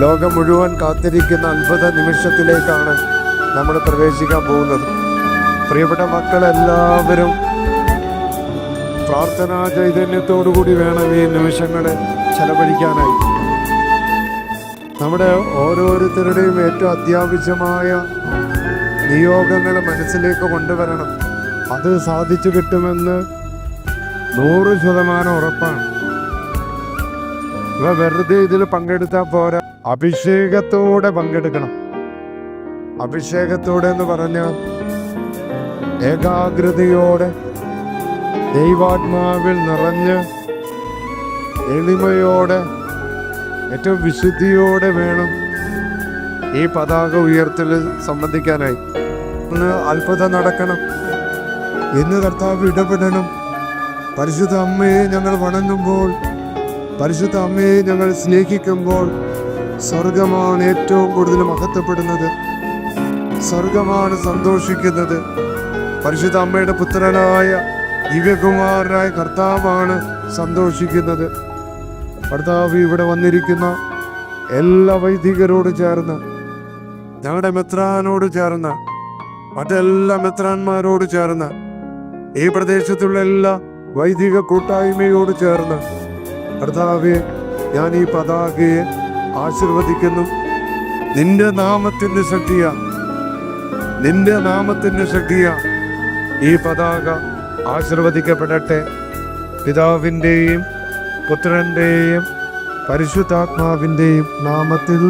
ലോകം മുഴുവൻ കാത്തിരിക്കുന്ന അത്ഭുത നിമിഷത്തിലേക്കാണ് നമ്മൾ പ്രവേശിക്കാൻ പോകുന്നത്. പ്രിയപ്പെട്ട മക്കളെല്ലാവരും പ്രാർത്ഥനാ ചൈതന്യത്തോടു കൂടി വേണം ഈ നിമിഷങ്ങളെ ചെലവഴിക്കാനായി. നമ്മുടെ ഓരോരുത്തരുടെയും ഏറ്റവും അത്യാവശ്യമായ നിയോഗങ്ങൾ മനസ്സിലേക്ക് കൊണ്ടുവരണം. അത് സാധിച്ചു കിട്ടുമെന്ന് നൂറ് ശതമാനം ഉറപ്പാണ്. ഇവ വെറുതെ ഇതിൽ പങ്കെടുത്താൽ പോരാ. അഭിഷേകത്തോടെ പങ്കെടുക്കണം. അഭിഷേകത്തോടെ എന്ന് പറഞ്ഞ ഏകാഗ്രതയോടെ ദൈവാത്മാവിൽ നിറഞ്ഞ് എളിമയോടെ ഏറ്റവും വിശുദ്ധിയോടെ വേണം ഈ പതാക ഉയർത്തൽ സംബന്ധിക്കാനായി. ഇന്ന് അത്ഭുതം നടക്കണം. ഇന്ന് കർത്താവ് ഇടപെടണം. പരിശുദ്ധ അമ്മയെ ഞങ്ങൾ വണങ്ങുമ്പോൾ പരിശുദ്ധ അമ്മയെ ഞങ്ങൾ സ്നേഹിക്കുമ്പോൾ സ്വർഗമാണ് ഏറ്റവും കൂടുതൽ മഹത്വപ്പെടുന്നത്. സ്വർഗമാണ് സന്തോഷിക്കുന്നത്. പരിശുദ്ധ അമ്മയുടെ പുത്രനായ ദിവ്യകുമാരനായ കർത്താവാണ് സന്തോഷിക്കുന്നത്. കർത്താവ് ഇവിടെ വന്നിരിക്കുന്ന എല്ലാ വൈദികരോട് ചേർന്ന് ഞങ്ങളുടെ മെത്രാനോട് ചേർന്ന് മറ്റെല്ലാ മെത്രാന്മാരോട് ചേർന്ന് ഈ പ്രദേശത്തുള്ള എല്ലാ വൈദിക കൂട്ടായ്മയോട് ചേർന്ന് കർത്താവെ ഞാൻ ഈ പതാകയെ ആശീർവദിക്കുന്നു. നിന്റെ നാമത്തിന്റെ ശക്തിയ നിന്റെ നാമത്തിന്റെ ശക്തിയ ഈ പതാക ആശീർവദിക്കപ്പെടട്ടെ. പിതാവിന്റെയും പുത്രന്റെയും പരിശുദ്ധാത്മാവിന്റെയും നാമത്തിൽ.